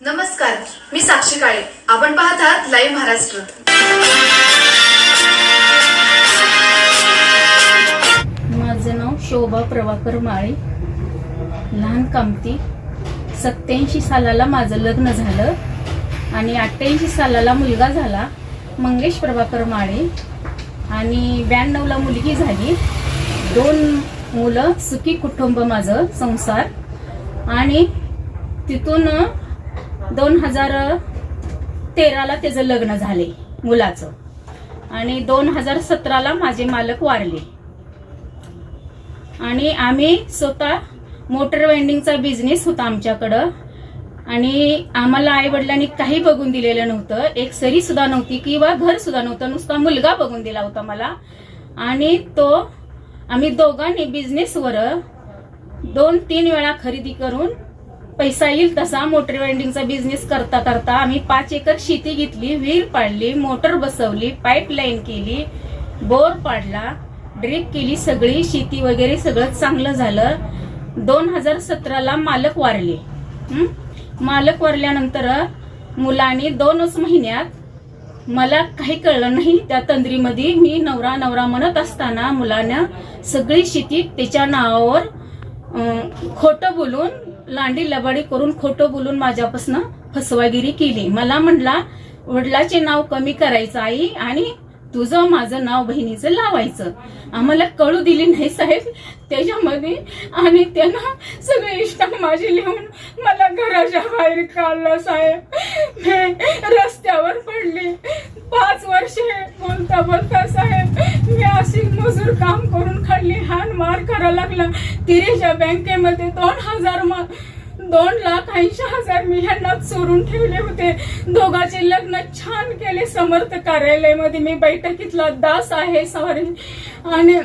नमस्कार मी साक्षी काळे. आपण पाहत आहात लाईव्ह महाराष्ट्र माझं नाव शोभा प्रभाकर माळे. लहान कामती. सत्याऐंशी सालाला माझं लग्न झालं आणि अठ्ठ्याऐंशी सालाला मुलगा झाला मंगेश प्रभाकर माळे. आणि ब्याण्णवला मुलगी झाली. दोन मुलं सुखी कुटुंब माझं संसार. आणि तिथून दोन हजार तेराला त्याचं लग्न झाले मुलाचं. आणि दोन हजार सतराला माझे मालक वारले. आणि आम्ही स्वतः मोटर वेंडिंगचा बिझनेस होता आमच्याकडं. आणि आम्हाला आई वडिलांनी काही बघून दिलेलं नव्हतं. एक सरी सुद्धा नव्हती किंवा घर सुद्धा नव्हतं. नुसता मुलगा बघून दिला होता मला. आणि तो आम्ही दोघांनी बिझनेसवर दोन तीन वेळा खरेदी करून पैसा येईल तसा मोटर वेंडिंगचा बिझनेस करता करता आम्ही पाच एकर शेती घेतली विहीर पाडली मोटर बसवली पाईपलाईन केली बोर पाडला ड्रिप केली सगळी शेती वगैरे सगळं चांगलं झालं. दोन हजार सतराला मालक वारले. मालक वारल्यानंतर मुलांनी दोनच महिन्यात मला काही कळलं नाही. त्या तंद्रीमध्ये मी नवरा नवरा म्हणत असताना मुलानं सगळी शेती त्याच्या नावावर खोटं बोलून लांडी लबाडी करून खोटं बोलून माझ्यापासून फसवागिरी केली. मला म्हणला वडिलाचे नाव कमी करायचं आई आणि तुझं माझं नाव बहिणीचं लावायचं. आम्हाला कळू दिली नाही साहेब. त्याच्यामध्ये आणि त्यांना सगळे इष्ट माझी लिहून मला घराच्या बाहेर काढलं साहेब. रस्त्यावर पडली. पाच वर्षे बोलता बोलता साहेब मी अशी मजूर काम करून खाल्ली हान मार करायला लागला. तिरेच्या बँकेमध्ये दोन हजार मा दोन लाख ऐंशी हजार मी ह्यांना चोरून ठेवले होते. दोघांचे लग्न छान केले समर्थ कार्यालयामध्ये. मी बैठकीतला दास आहे सॉरी. आणि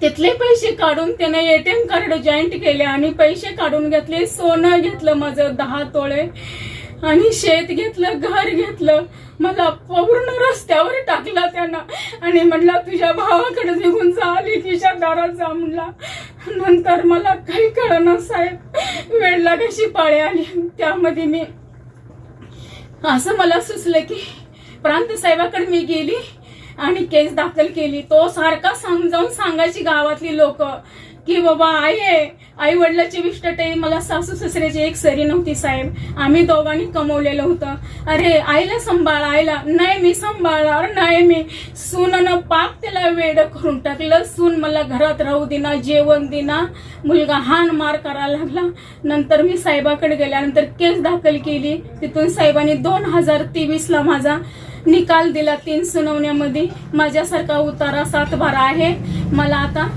तिथले पैसे काढून त्याने एटीएम कार्ड जॉईंट केले आणि पैसे काढून घेतले सोनं घेतलं माझं दहा तोळे. आणि शेत घेतलं घर घेतलं मला पूर्ण रस्त्यावर टाकला त्यांना. आणि म्हणला तुझ्या भावाकडे निघून जा लेकीच्या दारात जा म्हणला. नंतर मला काही कळना साहेब वेळ लागायची पाळी आली. त्यामध्ये मी असं मला सुचलं की प्रांत साहेबाकडे मी गेली आणि केस दाखल केली. तो सारखा समजावून सांगायची गावातली लोक. की बाबा आई आहे. आई वडिलाची विष्ट ते मला सासू सासऱ्याची एक सरी नव्हती साहेब. आम्ही दोघांनी कमवलेलं होतं. अरे आईला सांभाळ आईला. नाही मी सांभाळणार नाही मी. सूननं पाप त्याला वेड करून टाकलं. सून मला घरात राहू दिना जेवण दिना. मुलगा हान मार करायला लागला. नंतर मी साहेबाकडे गेल्यानंतर केस दाखल केली. तिथून साहेबांनी दोन हजार तेवीसला माझा निकाल दिला तीन सुनावण्यामध्ये. माझ्यासारखा उतारा सात बारा आहे. मला आता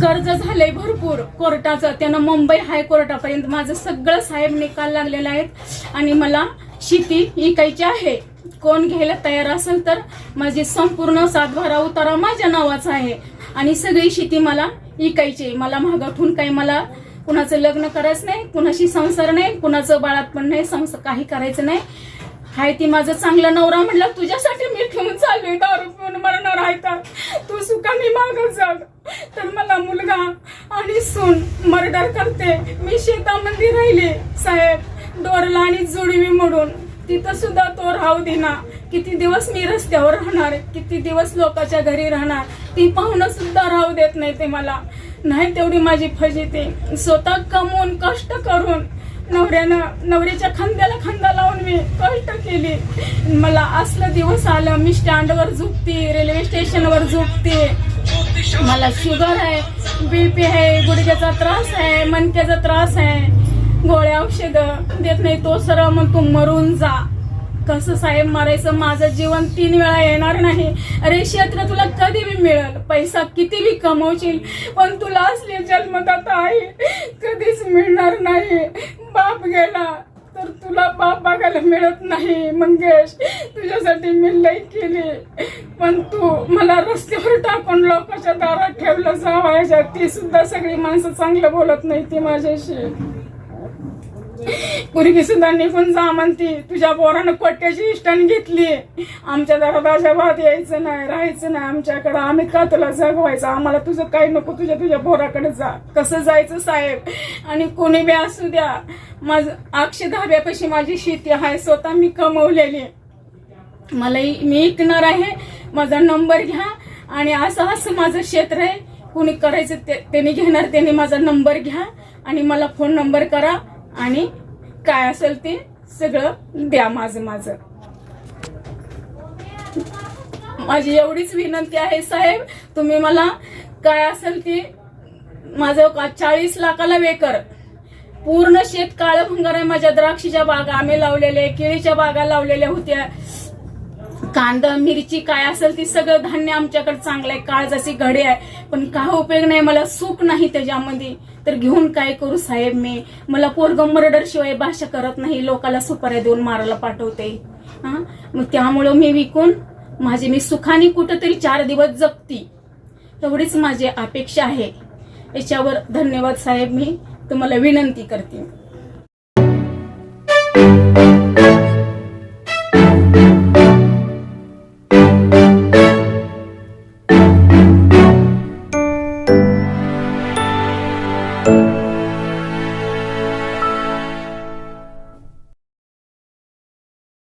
कर्ज झालंय भरपूर कोर्टाचं. त्यानं मुंबई हायकोर्टापर्यंत माझं सगळं साहेब निकाल लागलेला आहेत. आणि मला शेती विकायची आहे. कोण घ्यायला तयार असेल तर माझी संपूर्ण सातभारा उतारा माझ्या नावाचा आहे. आणि सगळी शेती मला विकायची आहे. मला महागाठून काही मला कुणाचं लग्न करायचं नाही कुणाशी संसार नाही कुणाचं बाळातपण नाही संसार काही करायचं नाही. हाय ती माझं चांगला नवरा म्हणला तुझ्यासाठी मी ठेवून चाललोय दारू पिऊन मरणार आहे का तू सुखाने माग जग. तर मला मुलगा आणि सून मर्डर करते. मी शेतामध्ये राहिले साहेब. डोरला आणि जोडवी मोडून. तिथं सुद्धा तो राहू देना. किती दिवस मी रस्त्यावर राहणार किती दिवस लोकांच्या घरी राहणार. ती पाहुणं सुद्धा राहू देत नाही ते मला. नाही तेवढी माझी फजिती. स्वतः कमवून कष्ट करून नवऱ्यानं नवऱ्याच्या खांद्याला खांदा लावून मी कष्ट केली. मला असलं दिवस आलं मी स्टँडवर झोपते रेल्वे स्टेशनवर झोपते. मला शुगर आहे बीपी आहे गुडघ्याचा त्रास आहे मणक्याचा त्रास आहे. गोळ्या औषध देत नाही तो सरळ मग तू मरून जा. कसं साहेब मारायचं? माझं जीवन तीन वेळा येणार नाही. अरे क्षेत्र तुला कधी बी मिळेल. पैसा किती बी कमवशील पण तुला असले जन्मदाता आहे. कधीच मिळणार नाही. बाप गेला तर तुला बाप बघायला मिळत नाही मंगेश. तुझ्यासाठी मी लई केली. पण तू मला रस्त्यावर टाकून लोकांच्या दारात ठेवलं जावायच्या ती सुद्धा सगळी माणसं चांगलं बोलत नाही ती माझ्याशी. पुरगी सुद्धा निघून जा म्हणती. तुझ्या पोरानं कोट्याची इष्टन घेतली. आमच्या दरवाजा भात यायचं नाही राहायचं नाही. आमच्याकडं आम्ही का तुला जगवायचं? आम्हाला तुझं काही नको. तुझ्या तुझ्या पोराकडे जा. कसं जायचं साहेब? आणि कोणी बी असू द्या. माझं अक्षय धाब्यापाशी माझी शेती आहे. स्वतः मी कमवलेली. मला मी ऐकणार आहे. माझा नंबर घ्या. आणि असं असं माझं क्षेत्र आहे. कुणी करायचं ते- त्यांनी घेणार त्यांनी माझा नंबर घ्या. आणि मला फोन नंबर करा. आणि काय असेल ते सगळं द्या माझं माझं. माझी एवढीच विनंती आहे साहेब. तुम्ही मला काय असेल ते माझं का- चाळीस लाखाला वेकर पूर्ण शेत काळं भंगार आहे माझ्या द्राक्षीच्या बागा. आम्ही लावलेल्या केळीच्या बागा लावलेल्या होत्या. कांदा मिरची काय असेल ती सगळं धान्य आमच्याकडे चांगलं आहे काळजाची घडे आहे. पण काय उपयोग नाही मला सुख नाही त्याच्यामध्ये. तर घेऊन काय करू साहेब मी? मला पोरग मर्डर शिवाय भाषा करत नाही लोकाला सुपाऱ्या देऊन मारायला पाठवते. हा? मग त्यामुळं मी विकून माझी मी सुखाने कुठंतरी चार दिवस जगती. एवढीच माझी अपेक्षा आहे. याच्यावर धन्यवाद साहेब मी तुम्हाला विनंती करते.